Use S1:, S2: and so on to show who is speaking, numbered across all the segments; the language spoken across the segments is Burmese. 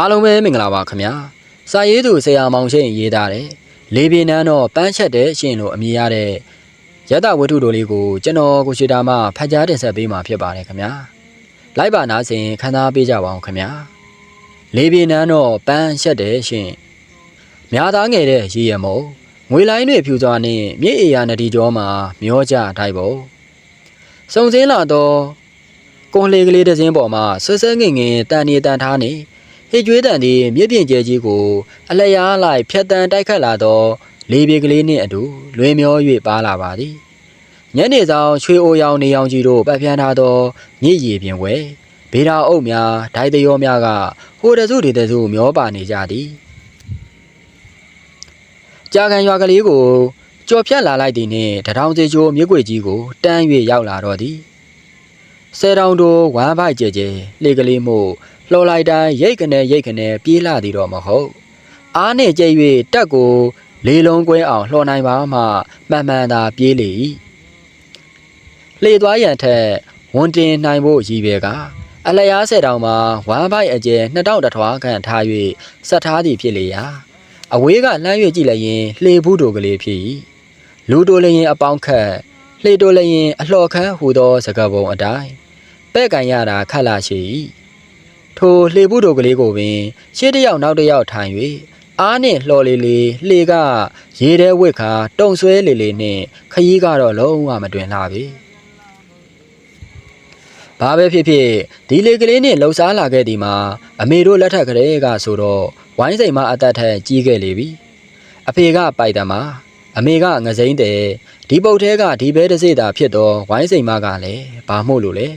S1: အားလုံးပဲမင်္ဂလာပါခင်ဗျာစာရေးသူဆရာမောင်ရှိန်ရေးသားတယ်လေပြင်းနှန်းတော့ပန်းချက်တဲ့ရှင်လို့အမည်ရတဲ့ရတဝတ္ထုတို့လေးကိုကျွန်တော်ကိုရှိတာမှဖတ်ကြားတင်ဆက်ပေးမှာဖြစ်ပါတယ်ခင်ဗျာလိုက်ပါနာစဉ်ခန်းသားပေးကြပါအောင်ခင်ဗျာလေပြင်းနှန်းတော့ပန်းချက်တဲ့ရှင်များသားငယ်တဲ့ရေရမို့ငွေလိုင်းတွေဖြူစွာနဲ့မြေအေယာနဒီကျော်မှာမျောကြထိုက်ဖို့စုံစင်းလာတော့ကွန်လေကလေးတစ်စင်းပေါ်မှာဆွဆွငင်ငင်တန်နေတန်ထားနေ ဟေကျွေးတန်သည်မြစ်ပြင်ကျဲကြီးကိုအလျားလိုက်ဖြတ်တန်တိုက်ခတ်လာသောလေပြေကလေးနှင့်အတူလွင်မျော၍ပါလာပါသည်ညနေဆောင်ချွေအိုရောင်နေရောင်ကြီးတို့ပတ်ပြန်းထားသောမြစ်ရည်ပြင်ဝဲဗေဒာအုပ်များဒိုင်တရောများကဟိုတစုဒီတစုမျောပါနေကြသည်ကြာကန်ရွာကလေးကိုကြော်ဖြတ်လာလိုက်သည်နှင့်တထောင်စီချိုးမြစ်ွေကြီးကိုတန်း၍ရောက်လာတော့သည်ဆယ်တောင်တို့ဝမ်းပိုက်ကြဲကြဲလေကလေးမို့ လှော်လိုက်တိုင်းရိတ်ကနေရိတ်ကနေပြေးလာသည်တော့မဟုတ်အားနှင့်ကြဲ၍တက်ကို လေလုံးကွဲအောင်လှော်နိုင်ပါမှမှန်မှန်သာပြေးလေ၏လှေသွားရန်ထက်ဝန်တင်နိုင်ဖို့ရည်ပဲကအလျားဆယ်တောင်မှာဝမ်းပိုက်အကျဲ2000တထွားခန့်ထား၍ဆက်ထားသည်ဖြစ်လေရာအဝေးကလှမ်း၍ကြည့်လိုက်ရင်လှေဘူးတို့ကလေးဖြစ်၏လူတို့လည်းရင်အပေါင်းခတ်လှေတို့လည်းရင်အလှော်ခန်းဟူသောစကားပုံအတိုင်းပဲ့ကန်ရတာခက်လာရှိ၏ ထိုလှေဘူးတို့ကလေးကိုပင်ရှေ့တစ်ယောက်နောက်တစ်ယောက်ထိုင်၍အားနှင့်လှော်လေလေလှေကရေထဲဝစ်ခါတုံဆွဲလေလေနှင့်ခရီးကတော့လုံးဝမတွင်လှပေဘာပဲဖြစ်ဖြစ်ဒီလေကလေးနှင့်လှုပ်ရှားလာခဲ့သည်မှာအမေတို့လက်ထက်ကလေးကဆိုတော့ဝိုင်းစိမ်မအသက်ထက်ကြီးခဲ့လေပြီအဖေကပိုက်တယ်မှာအမေကငစိမ့်တယ်ဒီပုတ်ထဲကဒီဘဲတစ်စိတာဖြစ်တော့ဝိုင်းစိမ်မကလည်းဘာမို့လို့လဲ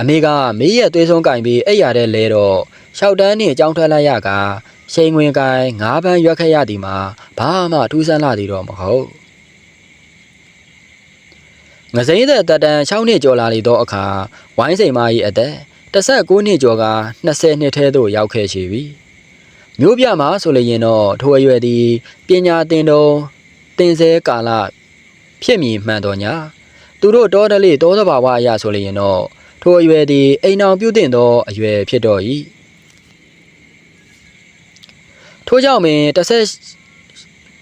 S1: အမေကမေးရဲ့သွေးဆုံးကင်ပြီးအဲ့ရတဲ့လဲတော့ရှောက်တန်းနှင့်အကြောင်းထွက်လိုက်ရကရှိန်ဝင်ကင်ငါးပန်းရွက်ခဲ့ရသည်မှာဘာမှထူးဆန်းလာသည်တော့မဟုတ်ငစိမ့်တဲ့တက်တန်6နှစ်ကျော်လာလေတော့အခါဝိုင်းစိမ်မ၏အသက်16နှစ်ကျော်က20နှစ်ထဲသို့ရောက်ခဲ့ရှိပြီမျိုးပြမှာဆိုလျင်တော့ထိုအရွယ်သည်ပညာသင်တော်သင်ဆဲကာလဖြစ်မည်မှန်တော်ညာသူတို့တောတလေးတောသဘာဝအရာဆိုလျင်တော့ ထိုအရွယ်သည်အိမ်အောင်ပြုတင်သောအရွယ်ဖြစ်တော်၏ထို့ကြောင့်ပင်တစ်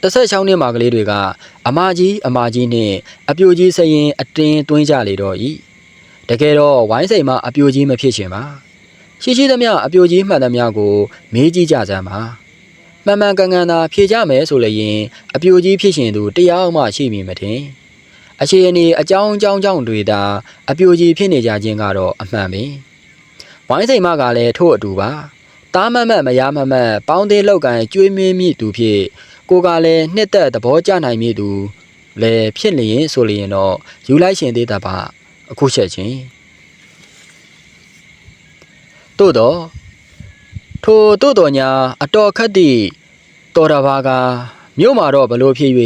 S1: 16နှစ်မှာကလေးတွေကအမကြီးအမကြီးနှင့်အပြိုကြီးစရင်အတင်းသွင်းကြလေတော့၏တကယ်တော့ဝိုင်းစိမ်မှာအပြိုကြီးမဖြစ်ချင်ပါရှိရှိသမျှအပြိုကြီးမှန်သမျှကို မေးကြည့်ကြစမ်းပါမှန်မှန်ကန်ကန်သာဖြေကြမယ်ဆိုလျင်အပြိုကြီးဖြစ်ရှင်သူတရားမှရှိမည်မထင် အခြေအနေအကြောင်းအကြောင်းကြောင့်တွေသာအပြိုကြီးဖြစ်နေကြခြင်းကတော့အမှန်ပင်ဝိုင်းစိမ်မကလည်းထို့အတူပါတားမတ်မတ်မရမမတ်ပေါင်းသေးလောက်ကန်ကျွေးမွေးမိသူဖြစ်ကိုကလည်းနှစ်သက်သဘောကျနိုင်မိသူလည်းဖြစ်လျင်ဆိုလျင်တော့ယူလိုက်ရှင်သေးတာပါအခုချက်ချင်းတို့တော့ထိုတို့တော်ညာအတော်ခတ်သည့်တော်တာဘာက မြို့မှာတော့ဘလို့ဖြစ်၍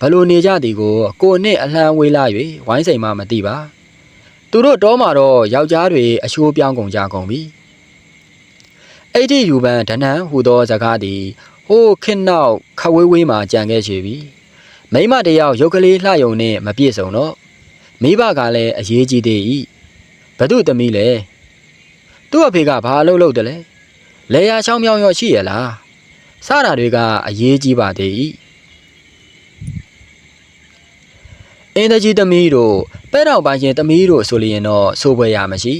S1: ဘလို့နေကြသည်ကိုကိုနှစ်အလှမ်းဝေးလာ၍ဝိုင်းစိန်မှမသိပါသူတို့တောမှာတော့ယောက်ျားတွေအရှိုးပြောင်းကုန်ကြကုန်ပြီအဲ့ဒီယူပန်ဒနန်ဟူသောဇကားသည်ဟိုးခင်းနောက်ခဝေးဝေးမှကြံခဲ့ချေပြီမိမတယောက်ရုပ်ကလေးလှယုံနဲ့မပြည့်စုံတော့မိဘကလည်းအရေးကြီးသေး၏ဘသူသမီးလဲသူ့အဖေကဘာအလုပ်လုပ်တယ်လဲလေယာချောင်းမြောင်းရောရှိရလား စတာတွေကအရေးကြီးပါသေး၏အင်းတကြီးသမီးတို့ပဲတော်ပိုင်ရှင်သမီးတို့ဆိုလျင်တော့ဆိုပွဲရမရှိ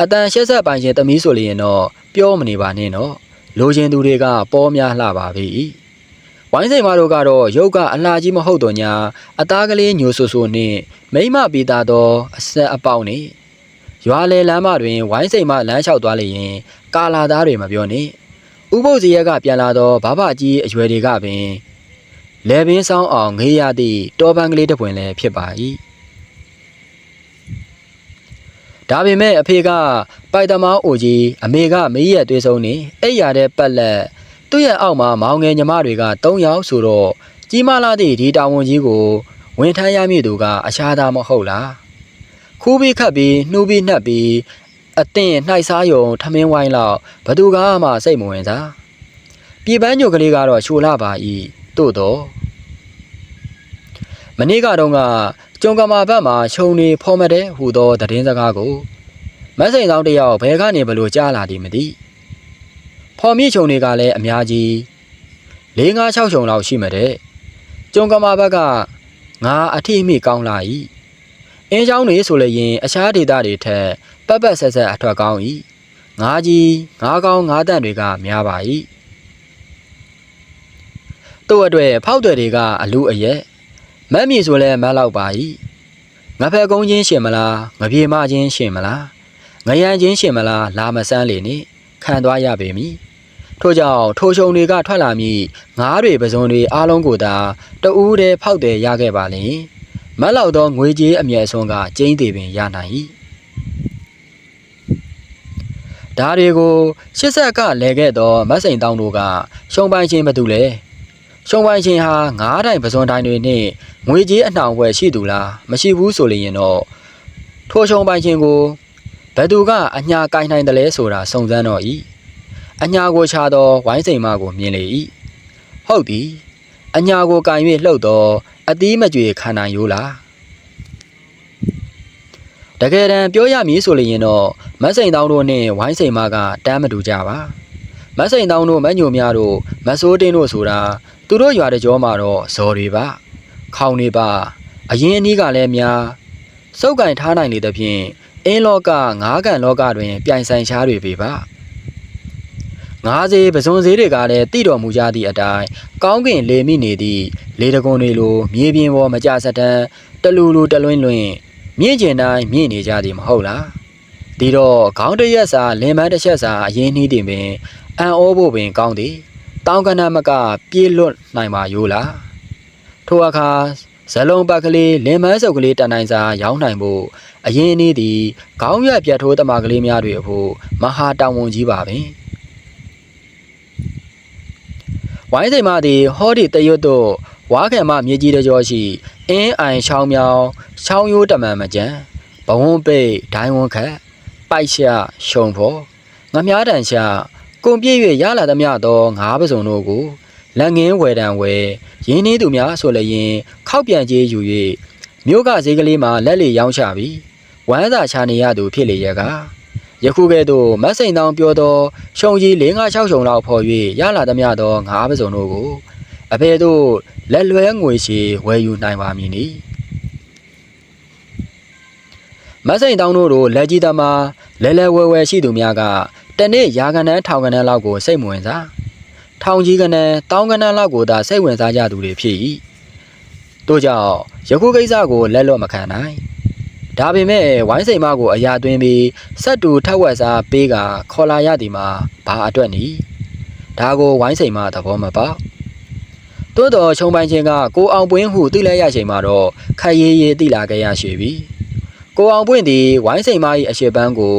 S1: အတန်ရှက်ဆက်ပိုင်ရှင်သမီးဆိုလျင်တော့ပြောမနေပါနဲ့နော်လိုချင်သူတွေကပေါ်များလှပါပြီဝိုင်းစိန်မတို့ကတော့ရုပ်ကအလှကြီးမဟုတ်တော့ညာအသားကလေးညိုဆူဆူနှင့်မိမပီတာတော့အဆက်အပေါက်နှင့်ရွာလေလမ်းမတွင်ဝိုင်းစိန်မလမ်းလျှောက်သွားလျင်ကာလာသားတွေမပြောနဲ့ ဥပုပ်စီရက်ကပြန်လာတော့ဘာဘကြီးအရွယ်တွေကပင်လေပင်ဆောင်အောင်ငေးရသည့်တောပန်းကလေးတစ်ပွင့်လည်းဖြစ်ပါ၏ဒါပေမဲ့အဖေကပိုက်တမောင်းအိုကြီးအမေကမေးရက်သွေးဆုံးနေအဲ့ရတဲ့ပတ်လက်သူ့ရဲ့အောက်မှာမောင်ငယ်ညီမတွေက၃ယောက်ဆိုတော့ကြီးမားလာသည့်ဒီတာဝန်ကြီးကိုဝင်ထမ်းရမည့်သူကအရှားသားမဟုတ်လားခူးပြီးခတ်ပြီးနှူးပြီးနှက်ပြီး အသင့်နှိုက်စားယုံထမင်းဝိုင်းလောက်ဘသူကမှစိတ်မဝင်စားပြည်ပန်းညိုကလေးကတော့ရှိုလာပါ၏တို့တော့မနေ့ကတော့ကကျုံကမာဘက်မှာခြုံနေဖော်မတဲ့ဟူသောသတင်းစကားကိုမတ်စိန်ဆောင်တယောက်ဘဲကနေဘလို့ကြားလာသည်မသိဝ ဖော်မြင့်ချုံတွေကလည်းအများကြီး၄၅၆ချုံလောက်ရှိမှတဲ့ကျုံကမာဘက်ကငါအထိအမိကောင်းလာ၏အင်းเจ้าတွေဆိုလည်းရင်အခြားဒေသတွေထက် ပတ်ပတ်ဆက်ဆက်အထွက်ကောင်း၏ငါးကြီးငါးကောင်းငါးတန့်တွေကများပါ၏တို့အတွက်ဖောက်တွေတွေကအလူအရက်မက်မြေဆိုလဲမက်လောက်ပါ၏ငါဖက်ကုန်းချင်းရှင်မလားငပြေမချင်းရှင်မလားငရန်ချင်းရှင်မလားလာမဆန်းလေနိခံသွားရပေမည်ထို့ကြောင့်ထိုရှုံတွေကထွက်လာမည်ငားတွေပစုံတွေအားလုံးကိုသာတဦးတည်းဖောက်တယ်ရခဲ့ပါလင်မက်လောက်သောငွေကြေးအမြဲဆုံးကကျင်းသေးပင်ရနိုင်၏ ဒါတွေကိုရှစ်ဆက်ကလဲခဲ့သောမတ်စိန်တောင်းတို့ကရှုံပိုင်ချင်းမတူလဲရှုံပိုင်ချင်းဟာငားတိုင်ပစုံတိုင်တွေနှင့်ငွေကြေးအနှောင်ဘွယ်ရှိသူလားမရှိဘူးဆိုလျင်တော့ထိုရှုံပိုင်ချင်းကိုဘယ်သူကအညာကင်နိုင်တယ်လဲဆိုတာစုံစမ်းတော့၏အညာကိုချသောဝိုင်းစိန်မကိုမြင်လေ၏ဟုတ်သည်အညာကိုကင်၍လှုပ်သောအသီးမကြွေခံနိုင်ရိုးလား တကယ်တမ်းပြောရမည်ဆိုလျင်တော့မတ်စိန်တောင်းတို့နှင့်ဝိုင်းစိန်မကတမ်းမတူကြပါမတ်စိန်တောင်းတို့မညိုများတို့မဆိုးတင်းတို့ဆိုတာသူတို့ရွာတကြောမှာတော့ဇော်တွေပါခေါင်နေပါအရင်အနည်းကလည်းများစုပ်ကင်ထားနိုင်လေသဖြင့်အင်းလောကငါးကန်လောကတွင် ပြိုင်ဆိုင်ရှားတွေပေပါငါးစေးပစုံစေးတွေကလည်းတည်တော်မူကြသည့်အတိုင်းကောင်းကင်လေမိနေသည့်လေတကွန်တွေလိုမြေပြင်ပေါ်မကြစတန်းတလူလူတလွင်းလွင်း မြင့်ကျင်တိုင်းမြင့်နေကြသည်မဟုတ်လားဒီတော့ခေါင်းတရက်စာလင်မန်းတစ်ချက်စာအရင်နှီးတင်ပင်အံ့ဩဖို့ပင်ကောင်းသည်တောင်းကနမကပြေးလွတ်နိုင်ပါရိုးလားထိုအခါဇလုံးပတ်ကလေးလင်မန်းစုပ်ကလေးတန်နိုင်စာရောင်းနိုင်ဖို့အရင်နေ့သည်ခေါင်းရွက်ပြတ်ထိုးတမကလေးများတွေအဖို့မဟာတောင်ဝန်ကြီးပါပင်ဝိုင်းစိမ်မသည်ဟောဒီတရွတ်တို့ ဝါခဲမမြေကြီးတကြောရှိအင်းအိုင်ချောင်းမြောင်းချောင်းရိုးတမန်မကြံဘဝွန်းပိတ်ဒိုင်းဝန်းခတ်ပိုက်ရှာရှုံဖို့ငမြားတန်ရှာကွန်ပြည့်၍ရလာသမျှသောငါးပစုံတို့ကိုလက်ငင်းဝယ်တံဝယ်ရင်းနှီးသူများဆိုလည်းရင်ခောက်ပြန်ကြီးယူ၍မြို့ကဈေးကလေးမှာလက်လီရောင်းချပြီးဝမ်းသာချနေရသူဖြစ်လေရကယခုကဲ့သို့မတ်စိန်တောင်ပြောသောရှုံကြီး၄၅၆ရှုံလောက်ဖော်၍ရလာသမျှသောငါးပစုံတို့ကို အဖေတို့လက်လွဲငွေရှည်ဝယ်ယူနိုင်ပါမည်နီမတ်စိန်တောင်တို့တို့လက်ကြီးသမားလဲလဲဝဲဝဲရှိသူများကတနေ့ရာကနန်းထောင်ကနန်းလောက်ကိုစိတ်မဝင်စားထောင်ကြီးကနန်းတောင်းကနန်းလောက်ကိုသာစိတ်ဝင်စားကြသူတွေဖြစ်၏တို့ကြောင့်ယခုကိစ္စကိုလက်လွတ်မခံနိုင်ဒါပေမဲ့ဝိုင်းစိန်မကိုအရာသွင်းပြီးစက်တူထက်ဝက်စားပေးကခေါ်လာရသည်မှာဘာအတွက်နည်းဒါကိုဝိုင်းစိန်မသဘောမပေါက် တိုးတော်ချုံပိုင်ချင်းကကိုအောင်ပွင့်ဟုသိလဲရချိန်မှာတော့ခက်ရေးရေးသိလာခဲ့ရရှိပြီကိုအောင်ပွင့်သည်ဝိုင်းစိန်မ၏အရှိပန်းကို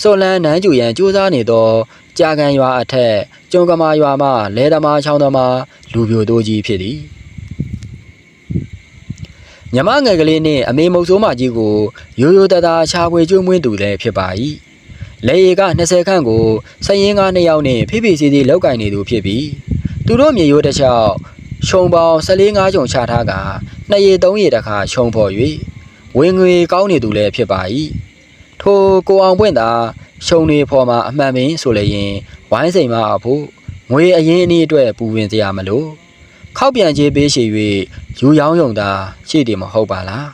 S1: စော်လန်းနန်းကျူရန်ကြိုးစားနေသောကြာကန်ရွာအထက်ကျုံကမာရွာမှလဲသမားချောင်းသမားလူပြိုတိုးကြီးဖြစ်သည်ညမငယ်ကလေးနှင့်အမေမုတ်ဆိုးမကြီးကိုရိုးရိုးသားသားချာခွေကျွေးမွေးသူလည်းဖြစ်ပါ၏လေရီက20ခန့်ကိုစရင်ကား2ယောက်နှင့်ဖိဖိစီစီလောက်ကင်နေသူဖြစ်ပြီး သူတို့မြေရိုးတစ်ချောက်ခြုံပေါင်း14 5ချုံချထားကနှစ်ရေသုံးရေတခါခြုံဖော်၍ဝင်ငွေကောင်းနေသူလည်းဖြစ်ပါ၏ထိုကိုအောင်ပွင့်သာရှုံနေဖော်မှာအမှန်ပင်ဆိုလည်းရင်ဝိုင်းစိန်မအဖို့ငွေအရင်အနည်းအတွက်ပူဝင်စရာမလိုခောက်ပြန်ကြေးပေးရှိ၍ယူရောင်းယုံသာရှိတယ်မဟုတ်ပါလား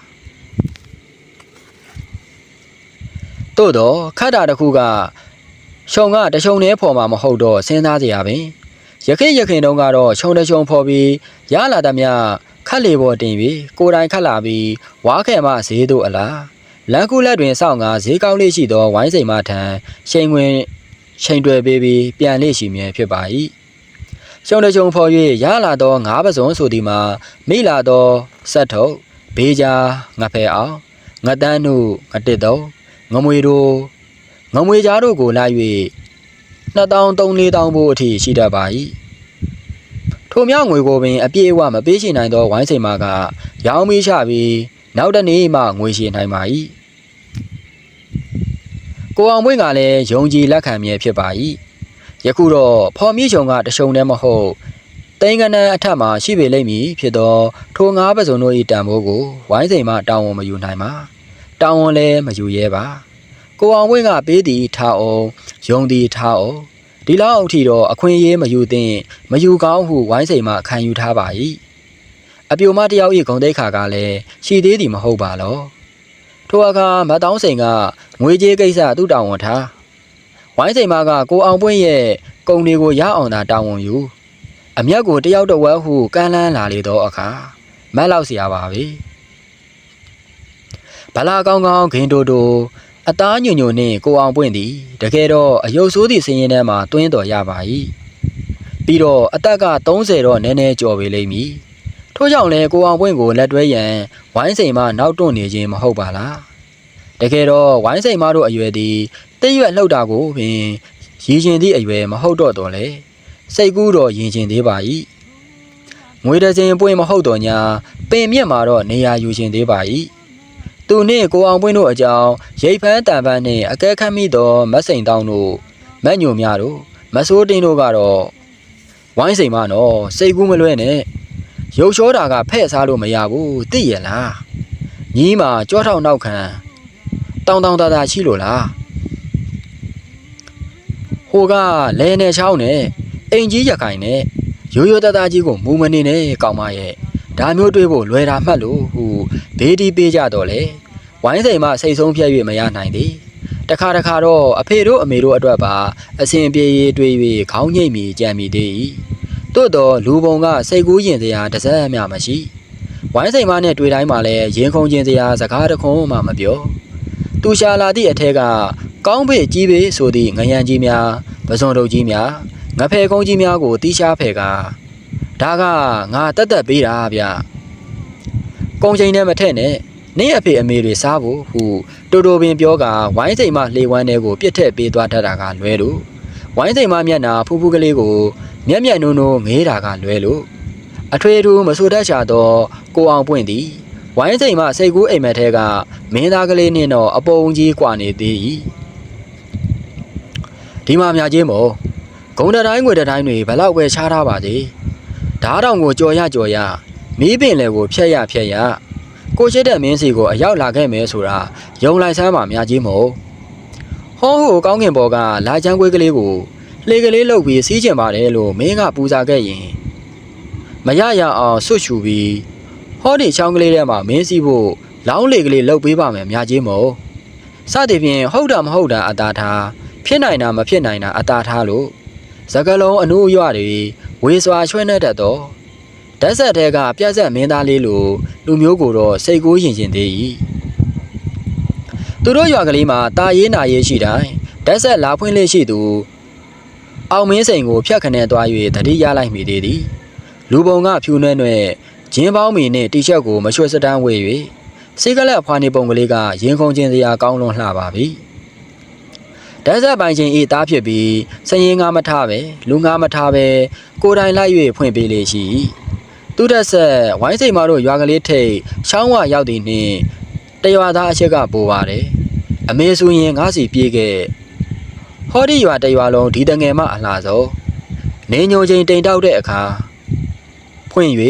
S1: တို့တော့ခတ်တာတစ်ခုကရှုံကတရှုံနဲ့ဖော်မှာမဟုတ်တော့စဉ်းစားစရာပင် ရခင်ရခင်တုန်းကတော့ခြုံတချုံဖော်ပြီးရလာသမျှခတ်လေပေါ်တင်ပြီးကိုယ်တိုင်ခတ်လာပြီးဝါခဲမဈေးတို့အလားလန်ကူလက်တွင်စောင့်ငါဈေးကောင်းလေးရှိသောဝိုင်းစိန်မထံရှိန်ဝင်ချိန်တွယ်ပေးပြီးပြန်လေးရှိမြဲဖြစ်ပါ၏ရှုံတချုံဖော်၍ရလာသောငါးပစုံဆိုသည်မှာမိလာသောဆက်ထုတ်ဘေးကြားငဖဲအောင်ငတန်းနုငတစ်တုံငမွေတို့ငမွေကြားတို့ကိုလာ၍ 2000 3000ဘို့အထိရှိတတ်ပါ၏ထိုမြောက်ငွေကိုပင်အပြည့်အဝမပေးရှိနိုင်သောဝိုင်းစိန်မကရောင်းပြီးချပြီးနောက်တနေ့မှငွေရှိနိုင်ပါ၏ကိုအောင်ပွင့်ကလည်းယုံကြည်လက်ခံမြဲဖြစ်ပါ၏ယခုတော့ဖော်မြင့်ချုံကတရှုံတည်းမဟုတ်တိန်ကနန်းအထက်မှာရှိပေလိမ့်မည်ဖြစ်သောထိုငါးပစုံတို့၏တံမိုးကိုဝိုင်းစိန်မှတောင်းဝန်မယူနိုင်ပါတောင်းဝန်လည်းမယူရဲပါ ကိုအောင်ဝင်းကပေးသည်ထားအောင်ယုံသည်ထားအောင် ဒီလောက်အထိတော့အခွင့်အရေးမယူသင့်မယူကောင်းဟုဝိုင်းစိန်မှခံယူထားပါ၏အပြိုမတယောက်၏ဂုံတိတ်ခါကလည်းရှိသေးသည်မဟုတ်ပါလောထိုအခါမတောင်းစိန်ကငွေကြေးကိစ္စသူ့တောင်းဝန်ထားဝိုင်းစိန်မကကိုအောင်ပွင့်ရဲ့ကုံတွေကိုရအောင်သာတောင်းဝန်ယူအမျက်ကိုတယောက်တစ်ဝက်ဟုကမ်းလှမ်းလာလေသောအခါမက်လောက်เสียပါပဲဗလာကောင်းကောင်းဂင်တိုတို အသားညွညွနှင့်ကိုအောင်ပွင့်သည်တကယ်တော့အယုတ်ဆိုးသည့်စင်းရင်ထဲမှာတွင်းတော်ရပါ၏ပြီးတော့အသက်က30တော့နည်းနည်းကျော်ပေလိမ့်မည်ထို့ကြောင့်လဲကိုအောင်ပွင့်ကိုလက်တွဲရန်ဝိုင်းစိန်မှနောက်တွန့်နေခြင်းမဟုတ်ပါလားတကယ်တော့ဝိုင်းစိန်မတို့အရွယ်သည်တိတ်ရွက်လှုပ်တာကိုပင်ရည်ရှင်သည့်အရွယ်မဟုတ်တော့တော်လေစိတ်ကူးတော့ရင်ကျင်သေးပါ၏ငွေတစင်ပွင့်မဟုတ်တော့ညာပင်မြက်မှာတော့နေရာယူရှင်သေးပါ၏ သူနှင့်ကိုအောင်ပွင့်တို့အကြောင်းရိတ်ဖန်းတန်ပန်းနှင့်အကဲခတ်မိသောမတ်စိန်တောင်းတို့မက်ညိုများတို့မဆိုးတင်းတို့ကတော့ဝိုင်းစိန်မနော်စိတ်ကူးမလွဲနဲ့ရုပ်လျှောတာကဖဲ့စားလို့မရဘူးသိရလားညီးမှာကြောထောက်နောက်ခံတောင်းတောင်းတတာရှိလို့လားဟိုကလဲနေချောင်းနဲ့အိမ်ကြီးရခိုင်နဲ့ရိုးရိုးတသားကြီးကိုမူမနေနဲ့ကောင်းမရဲ့ ဒါမျိုးတွေးဖို့လွယ်တာမှတ်လို့ဟူဘေးဒီပေးကြတော့လေဝိုင်းစိန်မှစိတ်ဆုံးဖြတ်၍မရနိုင်သည်တခါတခါတော့အဖေတို့အမေတို့အတွက်ပါအစဉ်ပြေရေးတွေး၍ခေါင်းငိတ်မိကြံမိသေး၏သို့တော့လူပုံကစိတ်ကူးရင်စရာတစ်စက်မျှမရှိဝိုင်းစိန်မနဲ့တွေ့တိုင်းမှာလည်းရင်ခုန်ခြင်းစရာစကားတစ်ခွန်းမှမပြောသူရှာလာသည့်အထက်ကကောင်းပေကြီးပေဆိုသည့်ငရံကြီးများပဇွန်တုပ်ကြီးများငဖယ်ကုန်းကြီးများကိုတီးရှားဖယ်က ဒါကငါတက်တက်ပေးတာဗျကုံချိန်နဲ့မထက်နဲ့နင့်အဖေအမေတွေစားဖို့ဟုတိုတိုပင်ပြောကဝိုင်းစိမ်မလှေဝမ်းထဲကိုပြစ်ထက်ပေးသွားတတ်တာကလွဲလို့ဝိုင်းစိမ်မမျက်နာဖူးဖူးကလေးကိုမျက်မျက်နှုံနှုံငေးတာကလွဲလို့အထွေထူးမဆိုတတ်ချသောကိုအောင်ပွင့်သည်ဝိုင်းစိမ်မစိတ်ကူးအိမ်မက်ထဲကမင်းသားကလေးနှင့်တော့အပုံကြီးกว่าနေသေး၏ဒီမှာမြကြီးမို့ဂုံတတိုင်းငွေတတိုင်းတွေဘလောက်ပဲချားထားပါသေး ဓားတောင်ကိုကြော်ရကြော်ရမီးပင်လေကိုဖျက်ရဖျက်ရကိုရှိတဲ့မင်းစီကိုအရောက်လာခဲ့မယ်ဆိုတာယုံလိုက်စမ်းပါမြကြီးမို့ဟောဟိုကောင်းကင်ဘော်ကလာချမ်းကွေးကလေးကိုလှေကလေးလှုပ်ပြီးစီးကျင်ပါတယ်လို့မင်းကပူဇာခဲ့ရင်မရရအောင်ဆွတ်ချူပြီးဟောဒီချောင်းကလေးထဲမှာမင်းစီဖို့လောင်းလေကလေးလှုပ်ပေးပါမယ်မြကြီးမို့စသည်ဖြင့်ဟုတ်တာမဟုတ်တာအတားထားဖြစ်နိုင်တာမဖြစ်နိုင်တာအတားထားလို့စကလုံးအနုရွတွေ ဝေစွာချွဲနေတတ်တော့ဓာတ်ဆက်တဲကပြက်ဆက်မင်းသားလေးလိုလူမျိုးကိုတော့စိတ်ကူးရင်ရှင်သေး၏သူတို့ရွာကလေးမှာတာရေးနာရေးရှိတိုင်းဓာတ်ဆက်လာဖွင့်လေးရှိသူအောင်မင်းစိန်ကိုဖျက်ခနဲသွား၍တတိရလိုက်မိသေးသည်လူပုံကဖြူနှဲ့နှဲ့ဂျင်းပေါင်းမီနှင့်တီရှပ်ကိုမရွှေစတန်းဝေ၍စေကလက်ဖွာနေပုံကလေးကရင်ခုန်ခြင်းစရာကောင်းလွန်လှပါပြီ ဓာတ်ဆက်ပိုင်ချင်းဤသားဖြစ်ပြီးစရင်ငါမထားပဲလူငါမထားပဲကိုယ်တိုင်လိုက်၍ဖွင့်ပေးလေရှိသူတက်ဆက်ဝိုင်းစိန်မတို့ရွာကလေးထိတ်ရှောင်းဝရောက်သည်နှင့်တရွာသားအချက်ကပိုပါတယ်အမေဆိုရင်ငါးစီပြေးခဲ့ဟောဒီရွာတရွာလုံးဒီတငယ်မအလားဆုံးနေညိုချင်းတိမ်တောက်တဲ့အခါဖွင့်၍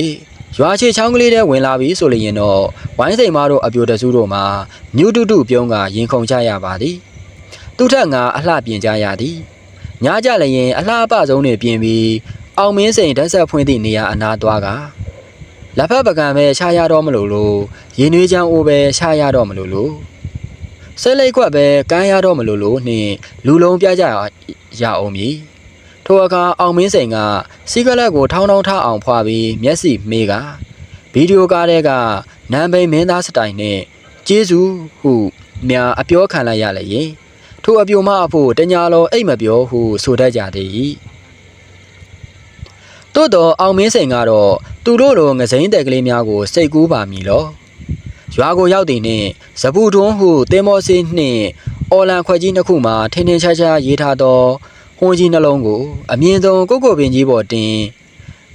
S1: ရွာချေချောင်းကလေးထဲဝင်လာပြီဆိုလျင်တော့ဝိုင်းစိန်မတို့အပြိုတစုတို့မှာမြူးတုတုပြုံးကရင်ခုန်ကြရပါသည် သူထက်ငါအလှပြင်ကြရသည်ညားကြလျင်အလှအပဆုံးတွေပြင်ပြီးအောင်မင်းစိန်ဓာတ်ဆက်ဖွင့်သည့်နေရာအနားသွားကလက်ဖက်ပကံပဲခြားရတော့မလို့လို့ရင်နွေးချမ်းအိုးပဲခြားရတော့မလို့လို့ဆဲလိတ်ခွက်ပဲကမ်းရတော့မလို့လို့နှင့်လူလုံးပြကြရအောင်မည်ထိုအခါအောင်မင်းစိန်ကစီကလက်ကိုထောင်းထောင်းထအောင်ဖွာပြီးမျက်စိမေးကဗီဒီယိုကားတဲ့ကနံပိန်မင်းသားစတိုင်နဲ့ကျေးဇူးဟုများအပြောခံလိုက်ရလေရင် ထိုအပြိုမအဖို့တညာလုံးအိတ်မပြောဟုဆိုတတ်ကြသေး၏သို့တော့အောင်မင်းစိန်ကတော့သူတို့လိုငစိမ့်တဲ့ကလေးများကိုစိတ်ကူးပါမည်လောရွာကိုရောက်သည်နှင့်ဇပူတွန်းဟုတင်မောစေးနှင့်အော်လန်ခွက်ကြီးနှစ်ခုမှထင်းထင်းရှားရှားရေးထားသောဟွန်ကြီးနှလုံးကို အမြင့်ဆုံးကိုကိုပင်ကြီးပေါ်တင်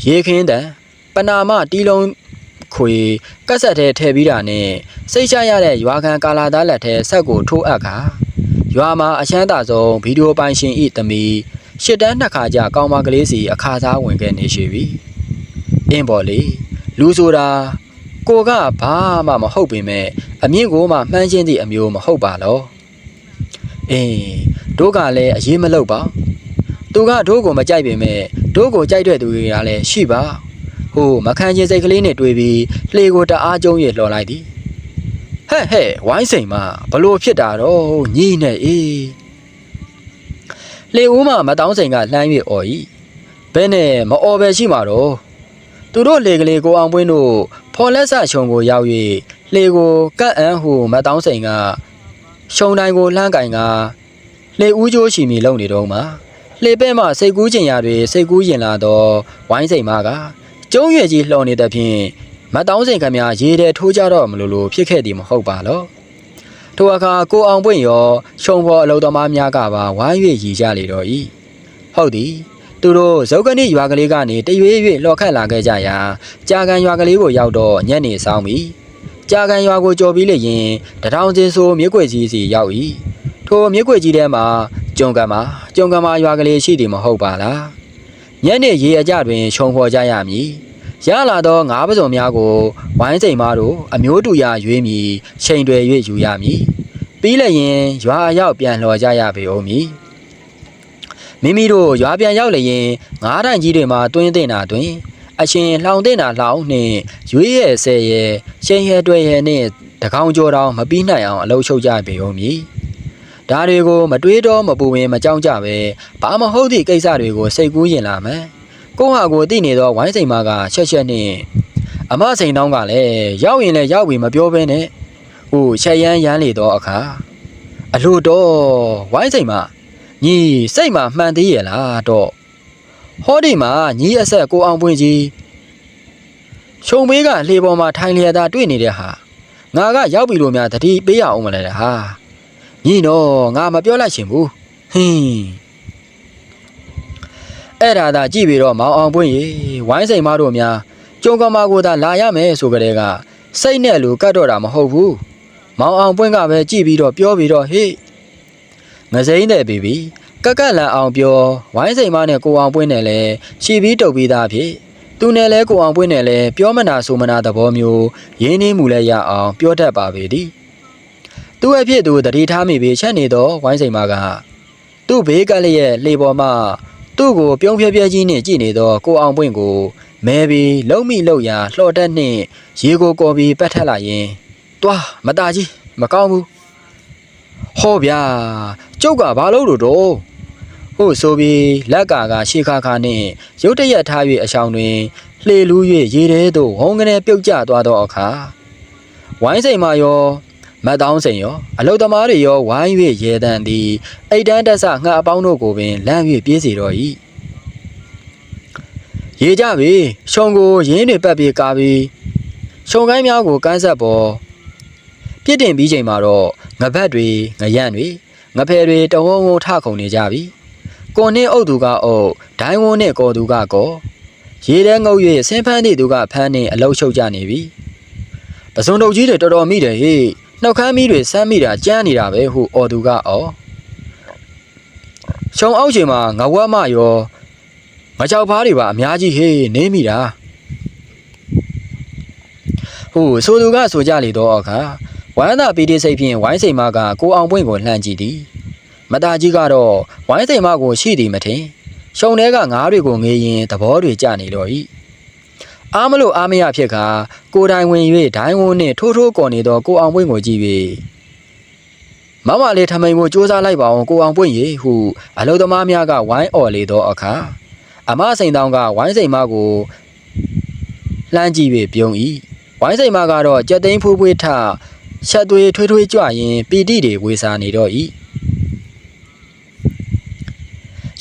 S1: ရေခင်းတံပနာမတီးလုံးခွေကက်ဆက်ထဲထည့်ပြီးတာနဲ့စိတ်ချရတဲ့ရွာခံကာလာသားလက်ထဲဆက်ကိုထိုးအပ်ခါ ရွာမှာအချမ်းသာဆုံးဗီဒီယိုပိုင်ရှင်ဤသမီးရှစ်တန်းနှစ်ခါကြာကောင်းမကလေးစီအခါသားဝင်ခဲ့နေရှိပြီအင်းပေါ်လေလူဆိုတာကိုကဘာမှမဟုတ်ပေမဲ့အမြင့်ကိုမှမှန်းချင်းသည့်အမျိုးမဟုတ်ပါလောအင်းတို့ကလည်းအရေးမလုပ်ပါသူကဒိုးကိုမကြိုက်ပေမဲ့ဒိုးကိုကြိုက်တဲ့သူတွေကလည်းရှိပါဟိုမခံချင်းစိတ်ကလေးနဲ့တွေ့ပြီးလှေကိုတအားကျုံရလှော်လိုက်သည် ဟဲ့ဟဲ့ဝိုင်းစိန်မဘလို့ဖြစ်တာတော့ညီးနဲ့အေးလေဦးမမတောင်းစိန်ကလှမ်း၍អော်ဤဘဲနဲ့မអော်ပဲရှိမှာတော့သူတို့လေကလေးကိုအောင်ပွင်းတို့ဖော်လက်ဆရှုံကိုရောက်၍လေကိုကတ်အန်းဟုမတောင်းစိန်ကရှုံတိုင်းကိုလှမ်းကင်ကလေဦးကျိုးချီမီလုံနေတော့မှာလေပဲ့မှစိတ်ကူးကျင်ရာတွေစိတ်ကူးရင်လာတော့ဝိုင်းစိန်မကကျုံးရွယ်ကြီးလှော်နေတဲ့ဖြင့် မတောင်းစိန်ခမရေတဲ့ထိုးကြတော့မလို့လို့ဖြစ်ခဲ့သည်မဟုတ်ပါလောထိုအခါကိုအောင်ပွင့်ရောရှုံဖော်အလုသမားများကပါဝိုင်း၍ရည်ကြလေတော့၏ဟုတ်သည်သူတို့ဇုတ်ကနိရွာကလေးကနေတရွေ့ရွေ့လှော်ခတ်လာခဲ့ကြရာကြာကန်ရွာကလေးကိုရောက်တော့ညနေဆောင်ပြီကြာကန်ရွာကိုကြော်ပြီးလေရင်တထောင်စင်ဆိုမြစ်ကွက်ကြီးစီရောက်၏ထိုမြစ်ကွက်ကြီးထဲမှာကျုံကမာကျုံကမာရွာကလေးရှိသည်မဟုတ်ပါလားညနေရေအကြတွင်ရှုံဖော်ကြရမည် ရလာသောငါးပစုံများကိုဝိုင်းစိန်မားတို့အမျိုးတူရရွေးမည်ချိန်တွေ၍ယူရမည်ပြီးလည်းရင်ရွာအရောက်ပြန်လှော်ကြရပေဦးမည်မိမိတို့ရွာပြန်ရောက်လျင်ငါးတိုင်ကြီးတွေမှာတွင်းတင်တာတွင်အရှင်လှောင်တင်တာလှောင်နှင့်ရွေးရဲ့ဆဲရဲ့ရှင်ရဲတွေ့ရဲ့နှင့်တကောင်ကြောတောင်မပြီးနိုင်အောင်အလုပ်ချုပ်ကြပေဦးမည်ဒါတွေကိုမတွေးတော့မပူဝင်မကြောက်ကြပဲဘာမဟုတ်သည့်ကိစ္စတွေကိုစိတ်ကူးရင်လာမယ် ကိုဟာကိုသိနေသောဝိုင်းစိန်မကချက်ချက်နှင့်အမစိန်တောင်းကလည်းရောက်ရင်လည်းရောက်ပြီမပြောဘဲနဲ့ဟိုချက်ရမ်းရမ်းလေသောအခါအလို့တော့ဝိုင်းစိန်မညီစိတ်မှမှန်သေးရဲ့လားတော့ဟောဒီမှာညီအဆက်ကိုအောင်ပွင့်ကြီးရှုံမေးကလှေပေါ်မှာထိုင်လျက်သာတွေ့နေတဲ့ဟာငါကရောက်ပြီလို့များတတိပေးရအောင်မလဲဟာညီနော်ငါမပြောလိုက်ရှင်ဘူးဟင်း အဲ့ဒါသာကြည့်ပြီးတော့မောင်အောင်ပွင့်ရေဝိုင်းစိန်မတို့များကျုံကမာကိုသာလာရမယ်ဆိုကြတဲ့ကစိတ်နဲ့လူကတ်တော့တာမဟုတ်ဘူးမောင်အောင်ပွင့်ကပဲကြည့်ပြီးတော့ပြောပြီးတော့ဟေးငစိမ့်တဲ့ဘီဘီကက်ကက်လန်အောင်ပြောဝိုင်းစိန်မနဲ့ကိုအောင်ပွင့်နဲ့လည်းရှီပြီးတုတ်ပြီးသားဖြစ်သူနဲ့လဲကိုအောင်ပွင့်နဲ့လဲပြောမနာဆိုမနာသဘောမျိုးရင်းနှီးမှုလဲရအောင်ပြောတတ်ပါပေသည်သူ့အဖြစ်သူတတိထားမိပြီးချက်နေတော့ဝိုင်းစိန်မကသူ့ဘေးကလည်းရဲ့လှေပေါ်မှာ သူ့ကိုပြုံးပြပြကြီးနဲ့ကြည့်နေတော့ကိုအောင်ပွင့်ကိုမဲပြီးလုံးမိလုံးရာလှော်တက်နှင့်ရေကိုကော်ပြီးပတ်ထက်လာရင်တွားမตาကြီးမကောင်းဘူးဟောဗျာကျုပ်ကဘာလို့လို့တော့ဟုတ်ဆိုပြီးလက်ကာကရှေခါခါနှင့်ရုတ်တရက်ထား၍အဆောင်တွင်လှေလူး၍ရေထဲသို့ဝုန်းကနေပြုတ်ကျသွားသောအခါဝိုင်းစိန်မရော မတ်တောင်းစိန်ရောအလုသမားတွေရောဝိုင်း၍ရေတန်သည်အိတ်တန်းတက်ဆငှက်အပေါင်းတို့ကိုပင်လမ်း၍ပြေးစီတော်၏ရေကြပြီရှုံကိုရင်းတွေပတ်ပြီးကာပြီးရှုံကိုင်းများကိုကန်းဆက်ပေါ်ပြစ်တင်ပြီးချိန်မှာတော့ငပတ်တွေငရန့်တွေငဖယ်တွေတဝုံဝုံထခုန်နေကြပြီကိုနှင်းအုပ်သူကအုပ်ဒိုင်းဝန်းနဲ့ကော်သူကကောရေထဲငုပ်၍ဆင်းဖန်းနေသူကဖန်းနေအလုတ်ချုပ်ကြနေပြီပစုံတုပ်ကြီးတွေတော်တော်မိတယ်ဟေ့ နှုတ်ခမ်းမီးတွေစမ်းမိတာကြမ်းနေတာပဲဟုအော်သူကအော်ရှုံအောက်ချိန်မှာငဝက်မရောငကြောက်ဖားတွေပါအများကြီးဟေးနေမိတာဟိုဆိုသူကဆိုကြလေတော့အခါဝမ်းသာပီတိစိတ်ဖြင့်ဝိုင်းစိန်မကကိုအောင်ပွင့်ကိုလှမ်းကြည့်သည်မသားကြီးကတော့ဝိုင်းစိန်မကိုရှိသည်မထင်ရှုံထဲကငါးတွေကိုငေးရင်သဘောတွေကျနေတော့၏ အားမလို့အားမရဖြစ်ခါကိုတိုင်ဝင်၍ဒိုင်းဝန်းနှင့်ထိုးထိုးကော်နေသောကိုအောင်ပွင့်ကိုကြည့်၍မမလေးထမိန်ကိုစူးစမ်းလိုက်ပါအောင်ကိုအောင်ပွင့်ရေဟုအလုသမားများကဝိုင်းအော်လေသောအခါအမစိန်တောင်းကဝိုင်းစိန်မကိုလှမ်းကြည့်၍ပြုံး၏ဝိုင်းစိန်မကတော့ကြက်သိန်းဖူးဖွေးထချက်သွေးထွေးထွေးကြွရင်ပီတိတွေဝေစာနေတော့၏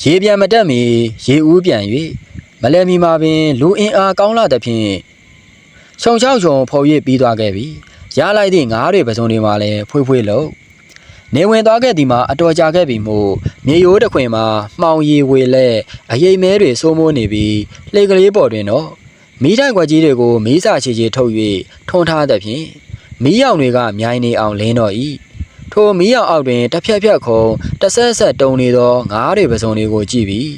S1: ရေပြန်မတက်မီရေဦးပြန်၍ မလဲမီမှာပင်လူအင်အားကောင်းလာသဖြင့်ခြုံချောက်ခြုံဖော်၍ပြီးသွားခဲ့ပြီရလိုက်သည့်ငါးတွေပစုံတွေမှာလည်းဖွေးဖွေးလုံးနေဝင်သွားခဲ့သည်မှာအတော်ကြာခဲ့ပြီမို့မြေရိုးတစ်ခွင်မှာမှောင်ရီဝေလဲအရိပ်မဲတွေစိုးမိုးနေပြီးလှေကလေးပေါ်တွင်တော့မီးတိုင်ကွက်ကြီးတွေကိုမီးစာချေချေထုတ်၍ထွန်းထားသဖြင့်မီးရောင်တွေကမြိုင်နေအောင်လင်းတော့၏ထိုမီးရောင်အောက်တွင်တစ်ဖြက်ဖြက်ခုံတဆက်ဆက်တုံနေသောငါးတွေပစုံတွေကိုကြည့်ပြီး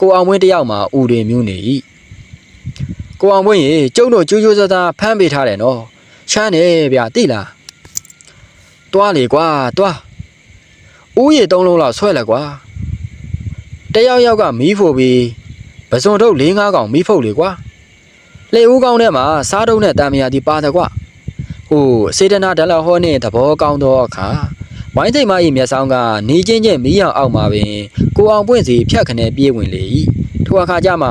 S1: ကိုအောင်မွင်းတယောက်မှဥတွေမြူးနေ၏ကိုအောင်မွင်းရေကျုံတို့ကျူးကျူးဆဆဖမ်းပေးထားတယ်နော်ချမ်းနေဗျာတိလားတွားလေကွာတွားဦးရေသုံးလုံးလောက်ဆွဲလိုက်ကွာတယောက်ယောက်ကမီးဖို့ပြီးပစုံထုတ်၄၅កောင်မီးဖုတ်လေကွာလေဦးကောင်းထဲမှာစားတုံးနဲ့တာမယာတီပါတယ်ကွာဟိုစေတနာဒလဟောနဲ့သဘောကောင်းသောအခါဝိုင်းစိတ်မ၏မျက်စောင်းကနေချင်းချင်းမီးရောင်အောက်မှာပင် ကိုအောင်ပွင့်စီဖြတ်ခနဲ့ပြေးဝင်လေ၏ထိုအခါကျမှ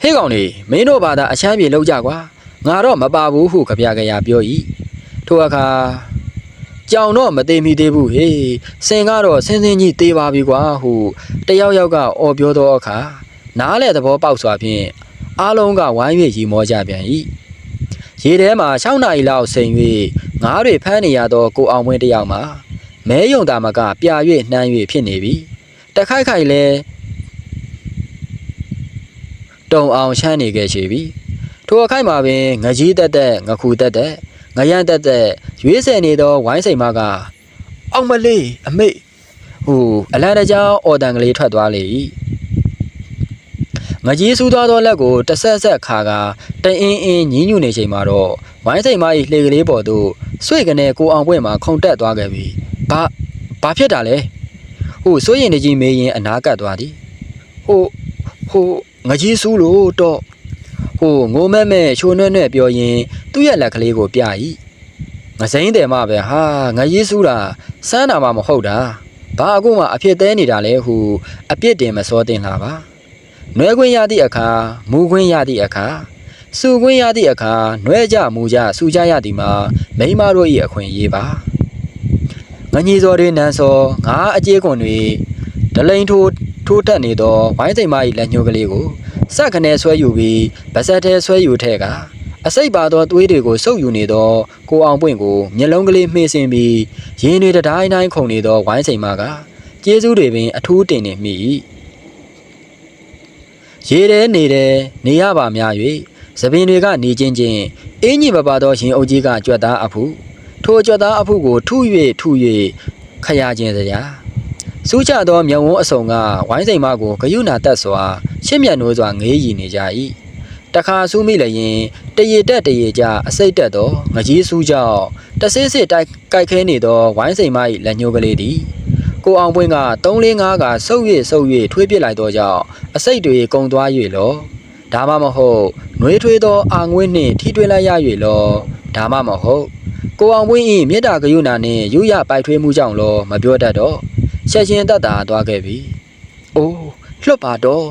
S1: ဟေးကောင်နေမင်းတို့ဘာသာအချမ်းပြေလောက်ကြကွာငါတော့မပါဘူးဟုခပြကြရာပြော၏ထိုအခါကြောင်တော့မသေးမီသေးဘူးဟေးစင်ကတော့ဆင်းဆင်းကြီးသေးပါပြီကွာဟုတယောက်ယောက်ကအော်ပြောသောအခါနားလေသဘောပေါက်စွာဖြင့်အားလုံးကဝိုင်း၍ရီမောကြပြန်၏ရေထဲမှာ6နာရီလောက်ဆင်၍ငါးတွေဖမ်းနေရသောကိုအောင်ဝင်းတစ်ယောက်မှာ မဲယုံတာမကပြာ၍နှမ်း၍ဖြစ်နေပြီတခိုက်ခိုက်လဲတုံအောင်ချမ်းနေခဲ့ချေပြီထိုအခိုက်မှာပင်ငကြီးတက်တက်ငခုတက်တက်ငရမ်းတက်တက်ရွေးဆယ်နေသောဝိုင်းစိန်မကအောင်မလေးအမေဟူအလန်တကြောင်အော်တန်ကလေးထွက်သွားလေ၏ငကြီးဆူသွားသောလက်ကိုတဆက်ဆက်ခါကတအင်းအင်းညင်းညူနေချိန်မှာတော့ဝိုင်းစိန်မ၏လှေကလေးပေါ်သို့ဆွေကနေကိုအောင်ပွင့်မှာခုန်တက်သွားခဲ့ပြီ ဘာဘာဖြစ်တာလဲဟိုစိုးရင်တကြီးမေးရင်အနာကတ်သွားသည်ဟိုဟိုငကြီးဆူလို့တော့ဟိုငိုမဲမဲချိုနွဲ့နွဲ့ပြောရင်သူ့ရဲ့လက်ကလေးကိုပြ၏ငစိမ့်တယ်မပဲဟာငရေးစုတာစမ်းတာမှမဟုတ်တာဘာအခုမှအဖြစ်သေးနေတာလဲဟုအပြစ်တင်မစောတင်လာပါနွဲခွင်းရသည့်အခါမူခွင်းရသည့်အခါစုခွင်းရသည့်အခါနွဲကြမူကြစူကြရသည်မှာမိန်းမတို့၏အခွင့်အရေးပါ ငကြီးစော်တွေနန်းစော်ငါအကျေးကွန်တွေဒလိန်ထိုးထိုးတက်နေသောဝိုင်းစိမ်မ၏လက်ညှိုးကလေးကိုစက်ခနဲဆွဲယူပြီးဗစက်ထဲဆွဲယူထဲကအစိတ်ပါသောသွေးတွေကိုစုပ်ယူနေသောကိုအောင်ပွင့်ကိုမျက်လုံးကလေးမှေ့ဆင်းပြီးရင်းတွေတတိုင်းတိုင်းခုန်နေသောဝိုင်းစိမ်မကကျေးဇူးတွေပင်အထူးတင်နေမိ၏ရေထဲနေတယ်နေရပါများ၍သပင်တွေကနေချင်းချင်းအင်းကြီးပပါသောရင်အုပ်ကြီးကကြွက်သားအဖု ထိုကြွက်သားအဖုကိုထု၍ထု၍ခရခြင်းစရာစူးချသောမြောင်ဝန်းအစုံကဝိုင်းစိမ်မကိုဂယုဏတက်စွာရှင်းမြတ်နိုးစွာငေးရည်နေကြ၏တခါဆူးမိလည်းရင်တရေတက်တရေကြအစိတ်တက်သောငကြီးဆူးကြောင့်တဆေးစစ်တိုက်ကြိုက်ခဲနေသောဝိုင်းစိမ်မ၏လက်ညှိုးကလေးသည်ကိုအောင်ပွင့်က3-5ကဆုပ်၍ဆုပ်၍ထွေးပစ်လိုက်သောကြောင့်အစိတ်တွေကုံသွား၍လောဒါမှမဟုတ်နှွေးထွေးသောအာငွေ့နှင့်ထိတွေ့လိုက်ရ၍လောဒါမှမဟုတ် ကိုအောင်ပွင့်၏မြေတားကယုဏနှင့်ယူရပိုက်ထွေးမှုကြောင့်လောမပြောတတ်တော့ချက်ချင်းတက်တာသွားခဲ့ပြီ။အိုးလွတ်ပါတော့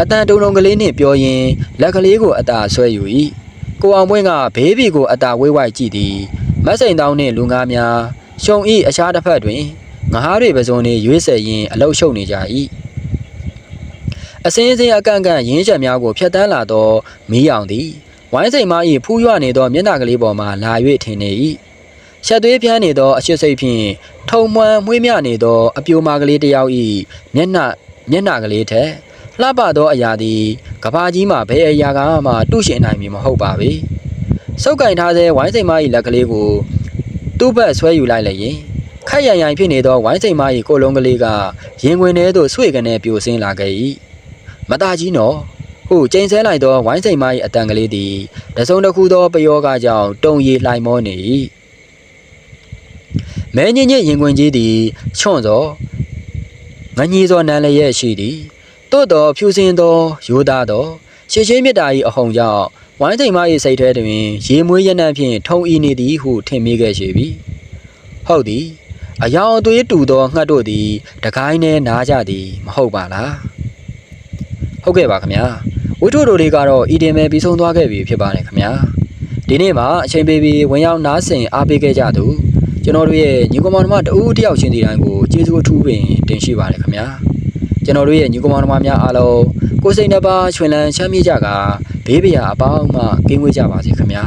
S1: အတန်တုံတုံကလေးနှင့်ပြောရင်းလက်ကလေးကိုအတာဆွဲယူ၏ကိုအောင်ပွင့်ကဘေးဘီကိုအတာဝေးဝိုက်ကြည့်သည်မတ်စိန်တောင်းနှင့်လူငါများရှုံဤအခြားတစ်ဖက်တွင်ငါးတွေပစုံနေရွေးဆယ်ရင်းအလုရှုပ်နေကြ၏အစင်းစင်းအကန့်ကန့်ရင်းချက်များကိုဖျက်တမ်းလာသောမီးရောင်သည် ဝိုင်းစိန်မ၏ဖူးရွနေသောမျက်နှာကလေးပေါ်မှလာ၍ထင်နေ၏ရှက်သွေးပြန်းနေသောအချစ်စိတ်ဖြင့်ထုံမွှမ်းမွေးမြနေသောအပြိုမာကလေးတစ်ယောက်၏မျက်နှာမျက်နှာကလေးထက်လှပသောအရာသည်ကဘာကြီးမှာဘယ်အရာကမှတုရှင်နိုင်မည်မဟုတ်ပါပေ။စုပ်ကင်ထားသောဝိုင်းစိန်မ၏လက်ကလေးကိုသူ့ဘက်ဆွဲယူလိုက်လည်းရင်ခက်ရရိုင်ဖြစ်နေသောဝိုင်းစိန်မ၏ကိုယ်လုံးကလေးကရင်ဝင်ထဲသို့ဆွေကနေပြိုဆင်းလာခဲ့၏။မသားကြီးနော် ဟုကျိန်ဆဲလိုက်သောဝိုင်းစိန်မ၏အတန်ကလေးသည်တစုံတစ်ခုသောပယောဂကြောင့်တုံရည်လှိုင်မောနေ၏မဲညင်ညင်ရင်ခွင်ကြီးသည်ချွန့်သောငညီသောနန်းလည်းရဲ့ရှိသည်သို့တော်ဖြူစင်သောရိုးသားသောရှေရှင်းမြတ်တာ၏အဟုန်ကြောင့်ဝိုင်းစိန်မ၏စိတ်ထဲတွင်ရေမွေးရနံ့ဖြင့်ထုံဤနေသည်ဟုထင်မိခဲ့ရှိပြီဟုတ်သည်အယောင်အသွေးတူသောငှက်တို့သည်တကိုင်းနဲ့နားကြသည်မဟုတ်ပါလားဟုတ်ကဲ့ပါခင်ဗျာ ဝိထုတို့လေးကတော့ဤတင်ပဲပြီးဆုံးသွားခဲ့ပြီဖြစ်ပါတယ်ခင်ဗျာဒီနေ့မှာအချိန်ပေးပြီးဝင်ရောက်နားဆင်အားပေးခဲ့ကြသူကျွန်တော်တို့ရဲ့ညီကောင်မောင်နှမတဦးတယောက်ချင်းစီတိုင်းကိုကျေးဇူးအထူးပင်တင်ရှိပါတယ်ခင်ဗျာကျွန်တော်တို့ရဲ့ညီကောင်မောင်နှမများအားလုံးကိုယ်စိတ်နှပါချွင်လန်းချမ်းမြေ့ကြကဘေးပရာအပေါင်းမှကင်းဝေးကြပါစေခင်ဗျာ